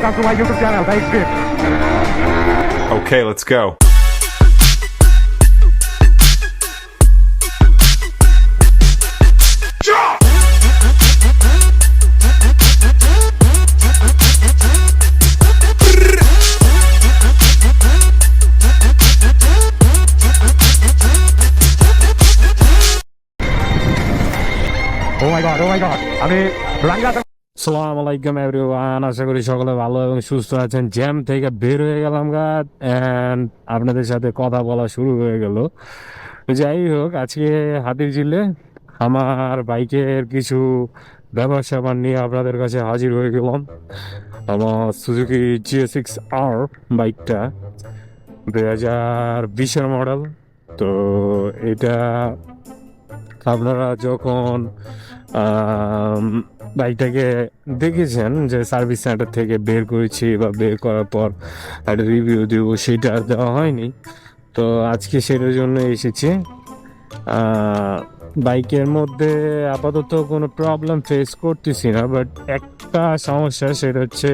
Subscribe to my YouTube channel. Thanks, Okay, let's go. Oh my god, oh my god. I mean, সালাম আলাইকুম everyone আশা করি সকলে ভালো এবং সুস্থ আছেন। জ্যাম থেকে বের হয়ে গেলাম গা অ্যান্ড আপনাদের সাথে কথা বলা শুরু হয়ে গেল। যাই হোক, আজকে হাতির জিলে আমার বাইকের কিছু ব্যবসা নিয়ে আপনাদের কাছে হাজির হয়ে গেলাম। আমার সুজুকি জিএ সিক্স আর বাইকটা দুই হাজার বিশের মডেল। তো এটা আপনারা যখন বাইকটাকে দেখেছেন যে সার্ভিস সেন্টার থেকে বের করেছি বা বের করার পর একটা রিভিউ দিব, সেটা আর দেওয়া হয়নি। তো আজকে সেটার জন্য এসেছি। বাইকের মধ্যে আপাতত কোনো প্রবলেম ফেস করতেছি না বাট একটা সমস্যা সেটা হচ্ছে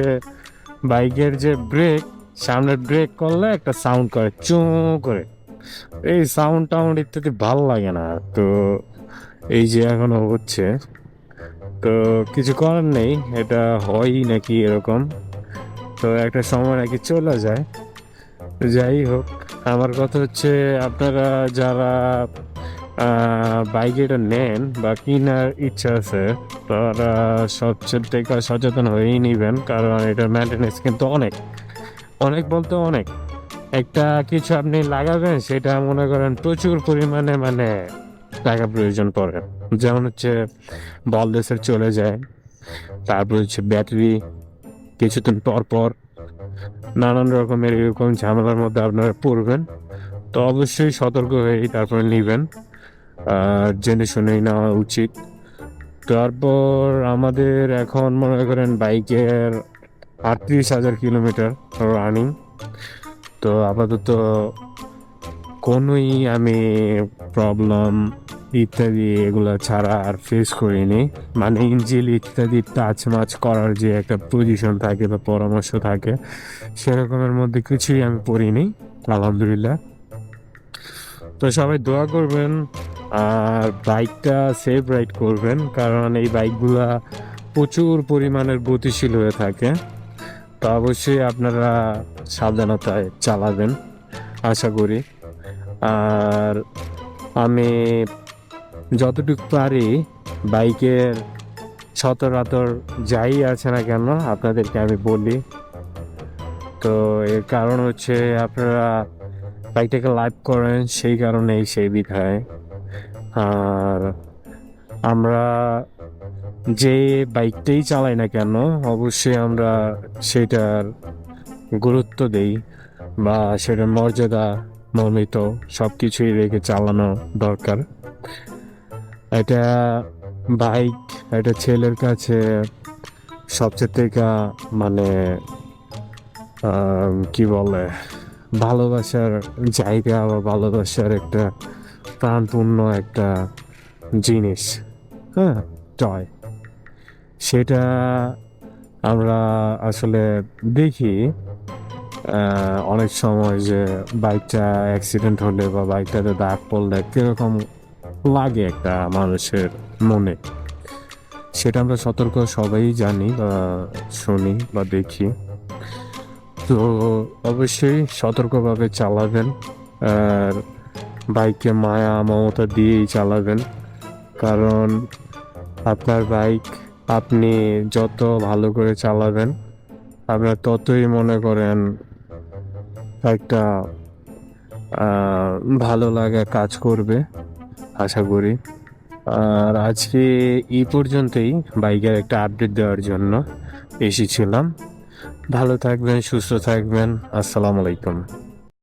বাইকের যে ব্রেক সামনের ব্রেক করলে একটা সাউন্ড করে, চুঁ করে। এই সাউন্ড টাউন্ড ইত্যাদি ভালো লাগে না। তো এই যে এখনও হচ্ছে তো কিছু করার নেই, এটা হয়ই নাকি এরকম। তো একটা সময় নাকি চলে যায়। যাই হোক, আমার কথা হচ্ছে আপনারা যারা বাইক এটা নেন বা কেনার ইচ্ছা আছে, তারা সবচেয়ে থেকে সচেতন হয়েই নেবেন, কারণ এটার মেনটেনেন্স কিন্তু অনেক। অনেক বলতে অনেক। একটা কিছু আপনি লাগাবেন, সেটা মনে করেন প্রচুর পরিমাণে মানে টাকা প্রয়োজন পড়ে। যেমন হচ্ছে বলদেসের চলে যায়, তারপর হচ্ছে ব্যাটারি কিছুদিন পর পর নানান রকমের এরকম ঝামেলার মধ্যে আপনারা পড়বেন। তো অবশ্যই সতর্ক হয়েই তারপরে নেবেন, আর জেনে শুনেই নেওয়া উচিত। তারপর আমাদের এখন মনে করেন বাইকের আটত্রিশ হাজার কিলোমিটার রানিং তো আপাতত কোনোই আমি প্রবলেম ইত্যাদি এগুলো ছাড়া আর ফেস করিনি। মানে ইঞ্জিল ইত্যাদি টাচ মাচ করার যে একটা পজিশন থাকে বা পরামর্শ থাকে, সেরকমের মধ্যে কিছুই আমি পড়িনি, আলহামদুলিল্লাহ। তো সবাই দোয়া করবেন, আর বাইকটা সেফ রাইড করবেন, কারণ এই বাইকগুলা প্রচুর পরিমাণের গতিশীল হয়ে থাকে। তো অবশ্যই আপনারা সাবধানতায় চালাবেন, আশা করি। আর আমি যতটুকু পারি বাইকের সতরাতর যাই আছে না কেন আপনাদেরকে আমি বলি। তো এর কারণ হচ্ছে আপনারা বাইকটাকে লাইভ করেন সেই কারণেই সেই বিধায়। আর আমরা যে বাইকটাই চালাই না কেন, অবশ্যই আমরা সেটার গুরুত্ব দেই বা সেটার মর্যাদা মর্মিত সব কিছুই রেখে চালানো দরকার। এটা বাইক, এটা ছেলের কাছে সবচেয়ে থেকে মানে কি বলে, ভালোবাসার জায়গা বা ভালোবাসার একটা প্রাণপূর্ণ একটা জিনিস হ্যাঁ টয় সেটা আমরা আসলে দেখি। অনেক সময় যে বাইকটা অ্যাক্সিডেন্ট হলে বা বাইকটাতে দাগ পড়লে কীরকম লাগে একটা মানুষের মনে? সেটা আমরা সতর্ক সবাই জানি বা শুনি বা দেখি। তো অবশ্যই সতর্কভাবে চালাবেন। আর বাইককে মায়া, মমতা দিয়েই চালাবেন। কারণ আপনার বাইক আপনি যত ভালো করে চালাবেন, আপনার ততই মনে করেন একটা ভালো লাগা কাজ করবে, আশা করি। আর আজকে এই পর্যন্তই, বাইকের একটা আপডেট দেওয়ার জন্য এসেছিলাম। ভালো থাকবেন, সুস্থ থাকবেন, আসসালামু আলাইকুম।